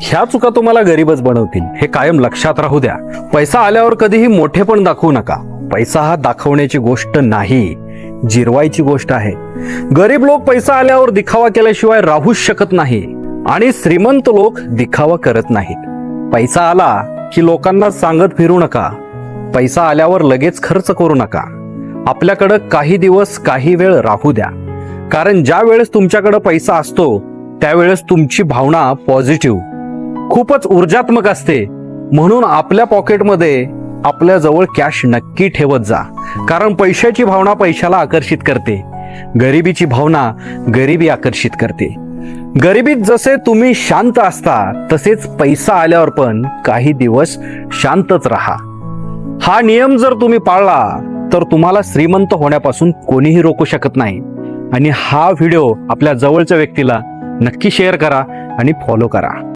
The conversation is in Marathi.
ह्या चुका तुम्हाला गरीबच बनवतील. हे कायम लक्षात राहू द्या. पैसा आल्यावर कधीही मोठे पण दाखवू नका. पैसा हा दाखवण्याची गोष्ट नाही जिरवायची गोष्ट आहे. गरीब लोक पैसा आल्यावर दिखावा केल्याशिवाय राहूच शकत नाही आणि श्रीमंत लोक दिखावा करत नाहीत. पैसा आला की लोकांना सांगत फिरू नका. पैसा आल्यावर लगेच खर्च करू नका. आपल्याकडं काही दिवस काही वेळ राहू द्या. कारण ज्या वेळेस तुमच्याकडं पैसा असतो त्यावेळेस तुमची भावना पॉझिटिव्ह खूपच ऊर्जात्मक असते. म्हणून आपल्या पॉकेटमध्ये आपल्या जवळ कॅश नक्की ठेवत जा. कारण पैशाची भावना पैशाला आकर्षित करते. गरिबीची भावना गरिबी आकर्षित करते. गरिबीत जसे तुम्ही शांत असता तसेच पैसा आल्यावर पण काही दिवस शांतच राहा. हा नियम जर तुम्ही पाळला तर तुम्हाला श्रीमंत होण्यापासून कोणीही रोखू शकत नाही. आणि हा व्हिडिओ आपल्या जवळच्या व्यक्तीला नक्की शेअर करा आणि फॉलो करा.